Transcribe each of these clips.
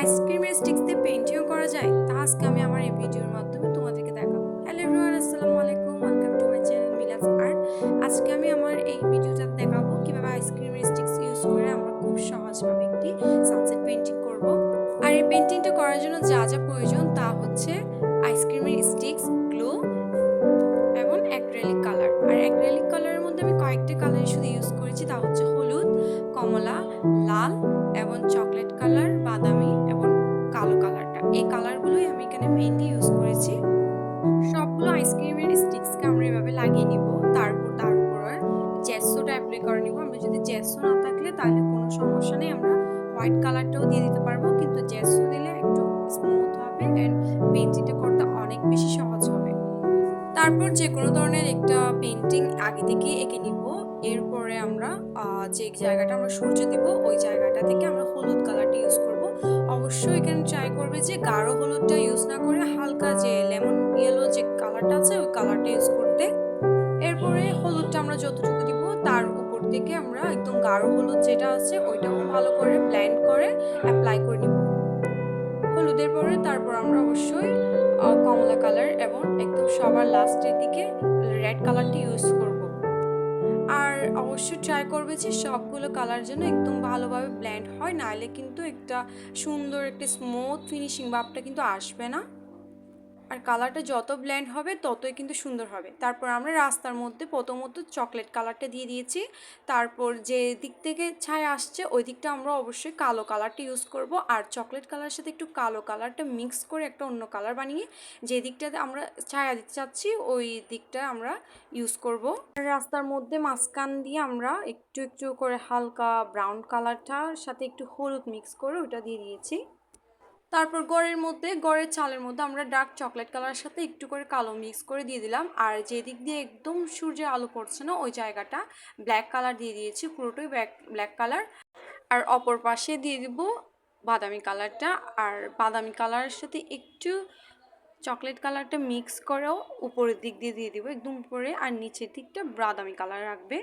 আইসক্রিমের স্টিক্স দিয়ে পেন্টিংও করা যায়, তা আজকে আমি আমার এই ভিডিওর মাধ্যমে তোমাদেরকে দেখাবো। হ্যালো এভরিওয়ান আসসালামু আলাইকুম welcome to my channel Mila's art আজকে আমি আমার এই ভিডিওটা দেখাবো, কীভাবে আইসক্রিমের স্টিক্স ইউজ করে আমরা খুব সহজভাবে একটি সানসেট পেন্টিং করব। আর এই পেন্টিংটা করার জন্য যা যা প্রয়োজন তা হচ্ছে আইসক্রিমের স্টিক্স গ্লু এবং অ্যাক্রেলিক কালার আর অ্যাক্রেলিক কালারের মধ্যে আমি কয়েকটি কালার শুধু ইউজ করেছি, তা হচ্ছে হলুদ, কমলা, লাল এবং চক কালারগুলোই আমি এখানে মেইনলি ইউজ করেছি। সবগুলো আইসক্রিমের স্টিক্সকে আমরা এভাবে লাগিয়ে নিব, তারপর তার উপরে জেসোটা অ্যাপ্লাই করে নিব। আমরা যদি জেসো না থাকলে তাহলে কোনো সমস্যা নেই, আমরা হোয়াইট কালারটাও দিয়ে দিতে পারব, কিন্তু জেসো দিলে একটু স্মুথ হবে অ্যান্ড পেন্টিংটা করতে অনেক বেশি সহজ হবে। তারপর যে কোনো ধরনের একটা পেন্টিং আগে থেকে এঁকে নিব। এরপরে আমরা যে জায়গাটা আমরা সূর্য দেব, ওই জায়গাটা থেকে আমরা হলুদ কালারটা ইউজ করব অবশ্যই এখানে ট্রাই করবে যে গাঢ় হলুদটা ইউজ না করে হালকা যে লেমন ইয়েলো যে কালারটা আছে, ওই কালারটা ইউজ করতে। এরপরে হলুদটা আমরা যতটুকু দিব, তার উপর থেকে আমরা একদম গাঢ় হলুদ যেটা আছে, ওইটাও ভালো করে ব্লেন্ড করে অ্যাপ্লাই করে নিব। হলুদের পরে তারপর আমরা অবশ্যই কমলা কালার এবং একদম সবার লাস্টের দিকে রেড কালারটি ইউজ করব। আর অবশ্যই ট্রাই করবে যে সবগুলো কালার যেন একদম ভালোভাবে ব্ল্যান্ড হয়, নাহলে কিন্তু একটা সুন্দর একটা স্মুথ ফিনিশিং ভাবটা কিন্তু আসবে না। আর কালারটা যত ব্লেন্ড হবে, ততই কিন্তু সুন্দর হবে। তারপর আমরা রাস্তার মধ্যে প্রথমত চকলেট কালারটা দিয়ে দিয়েছি। তারপর যে দিক থেকে ছায়া আসছে, ওই দিকটা আমরা অবশ্যই কালো কালারটা ইউজ করব। আর চকলেট কালারের সাথে একটু কালো কালারটা মিক্স করে একটা অন্য কালার বানিয়ে, যে দিকটাতে আমরা ছায়া দিতে চাচ্ছি, ওই দিকটা আমরা ইউজ করব। রাস্তার মধ্যে মাঝখান দিয়ে আমরা একটু একটু করে হালকা ব্রাউন কালারটার সাথে একটু হলুদ মিক্স করে ওটা দিয়ে দিয়েছি। তারপর গড়ের মধ্যে, গড়ের চালের মধ্যে আমরা ডার্ক চকলেট কালারের সাথে একটু করে কালো মিক্স করে দিয়ে দিলাম। আর যেদিক দিয়ে একদম সূর্যের আলো পড়ছে না, ওই জায়গাটা ব্ল্যাক কালার দিয়ে দিয়েছি, পুরোটাই ব্ল্যাক ব্ল্যাক কালার আর অপর পাশে দিয়ে দিব বাদামি কালারটা আর বাদামি কালারের সাথে একটু চকলেট কালারটা মিক্স করেও উপরের দিক দিয়ে দিয়ে দিব একদম উপরে। আর নিচের দিকটা বাদামি কালার রাখবে।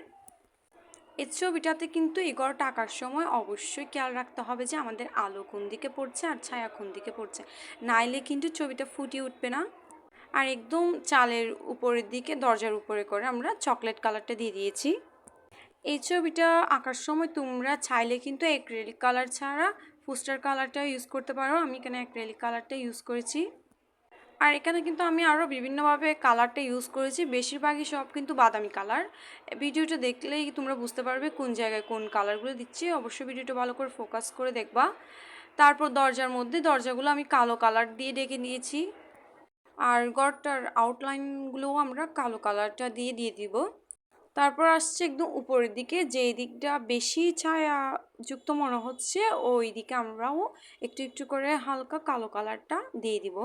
এই ছবিটাতে কিন্তু এগারোটা টাকার সময় অবশ্যই খেয়াল রাখতে হবে যে আমাদের আলো কোন দিকে পড়ছে আর ছায়া কোন দিকে পড়ছে। নাইলে কিন্তু ছবিটা ফুটিয়ে উঠবে না। আর একদম চালের উপরের দিকে, দরজার উপরে করে আমরা চকলেট কালারটা দিয়ে দিয়েছি। এই ছবিটা আঁকার সময় তোমরা চাইলে কিন্তু অ্যাক্রেলিক কালার ছাড়া ফুস্টার কালারটা ইউজ করতে পারো। আমি এখানে অ্যাক্রেলিক কালারটা ইউজ করেছি। আর এখানে কিন্তু আমি আরও বিভিন্নভাবে কালারটা ইউজ করেছি। বেশিরভাগই সব কিন্তু বাদামি কালার। ভিডিওটা দেখলেই তোমরা বুঝতে পারবে কোন জায়গায় কোন কালারগুলো দিচ্ছি। অবশ্যই ভিডিওটা ভালো করে ফোকাস করে দেখবা। তারপর দরজার মধ্যে দরজাগুলো আমি কালো কালার দিয়ে ডেকে নিয়েছি। আর গড়টার আউটলাইনগুলোও আমরা কালো কালারটা দিয়ে দিয়ে দিব। তারপর আসছে একদম উপরের দিকে। যে দিকটা বেশি ছায়া যুক্ত মনে হচ্ছে, ওই দিকে আমরাও একটু একটু করে হালকা কালো কালারটা দিয়ে দিব।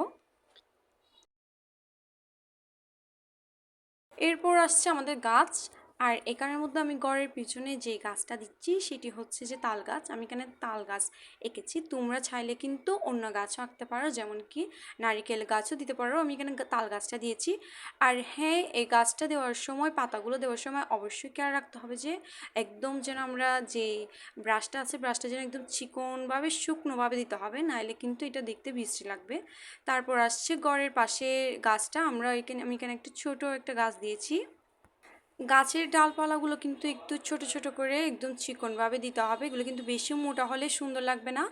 এরপর আসছে আমাদের গাছ। আর এখানের মধ্যে আমি ঘরের পিছনে যে গাছটা দিচ্ছি, সেটি হচ্ছে যে তাল গাছ। আমি এখানে তাল গাছ এঁকেছি। তোমরা চাইলে কিন্তু অন্য গাছও আঁকতে পারো যেমন কি নারিকেল গাছও দিতে পারো। আমি এখানে তাল গাছটা দিয়েছি। আর হ্যাঁ এই গাছটা দেওয়ার সময়, পাতাগুলো দেওয়ার সময় অবশ্যই খেয়াল রাখতে হবে যে, একদম যেন আমরা যে ব্রাশটা আছে, ব্রাশটা যেন একদম চিকনভাবে, শুকনোভাবে দিতে হবে। নাহলে কিন্তু এটা দেখতে বিশ্রী লাগবে। তারপর আসছে গড়ের পাশে গাছটা। আমরা এখানে আমি এখানে একটা ছোট একটা গাছ দিয়েছি। গাছের ডালপালাগুলো কিন্তু একটু ছোট ছোট করে একদম চিকনভাবে দিতে হবে। এগুলো কিন্তু বেশি মোটা হলে সুন্দর লাগবে না।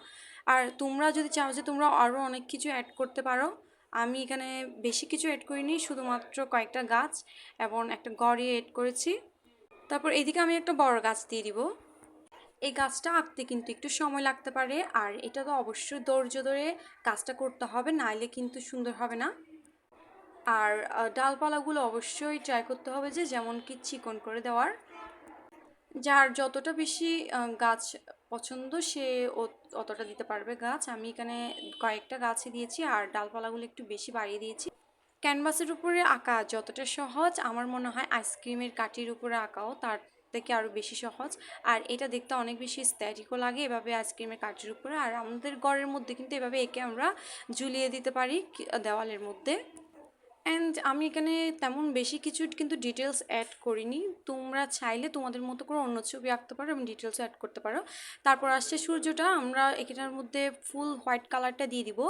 আর তোমরা যদি চাও যে তোমরা আরও অনেক কিছু অ্যাড করতে পারো, আমি এখানে বেশি কিছু অ্যাড করিনি, শুধুমাত্র কয়েকটা গাছ এবং একটা গড়ি অ্যাড করেছি। তারপর এদিকে আমি একটা বড় গাছ দিয়ে দিব। এই গাছটা আঁকতে কিন্তু একটু সময় লাগতে পারে, আর এটা তো অবশ্যই ধৈর্য ধরে কাজটা করতে হবে, নাইলে কিন্তু সুন্দর হবে না। আর ডালপালাগুলো অবশ্যই ট্রাই করতে হবে যে, যেমন কি চিকন করে দেওয়ার। যার যতটা বেশি গাছ পছন্দ, সে অতটা দিতে পারবে গাছ। আমি এখানে কয়েকটা গাছে দিয়েছি আর ডালপালাগুলো একটু বেশি বাড়িয়ে দিয়েছি। ক্যানভাসের উপরে আঁকা যতটা সহজ, আমার মনে হয় আইসক্রিমের কাঠির উপরে আঁকাও তার থেকে আরও বেশি সহজ। আর এটা দেখতে অনেক বেশি স্ট্যাটিকও লাগে এভাবে আইসক্রিমের কাঠির উপরে। আর আমাদের ঘরের মধ্যে কিন্তু এভাবে একে আমরা ঝুলিয়ে দিতে পারি দেওয়ালের মধ্যে। অ্যান্ড আমি এখানে তেমন বেশি কিছু কিন্তু ডিটেলস অ্যাড করিনি। তোমরা চাইলে তোমাদের মতো করে অন্য ছবি আঁকতে পারো এবং ডিটেলস অ্যাড করতে পারো। তারপর আসছে সূর্যটা, আমরা এখানটার মধ্যে ফুল হোয়াইট কালারটা দিয়ে দিব।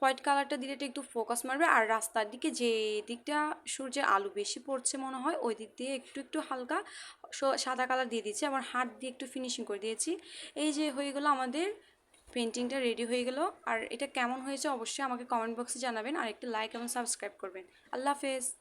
হোয়াইট কালারটা দিলে একটু ফোকাস মারবে। আর রাস্তার দিকে যে দিকটা সূর্যের আলো বেশি পড়ছে মনে হয়, ওই দিক দিয়ে একটু একটু হালকা সাদা কালার দিয়ে দিয়েছি আমার হাত দিয়ে একটু ফিনিশিং করে দিয়েছি। এই যে হয়ে গেলো আমাদের পেন্টিংটা রেডি হয়ে গেল। আর এটা কেমন হয়েছে অবশ্যই আমাকে কমেন্ট বক্সে জানাবেন। আর একটা লাইক এবং সাবস্ক্রাইব করবেন। আল্লাহ হাফেজ।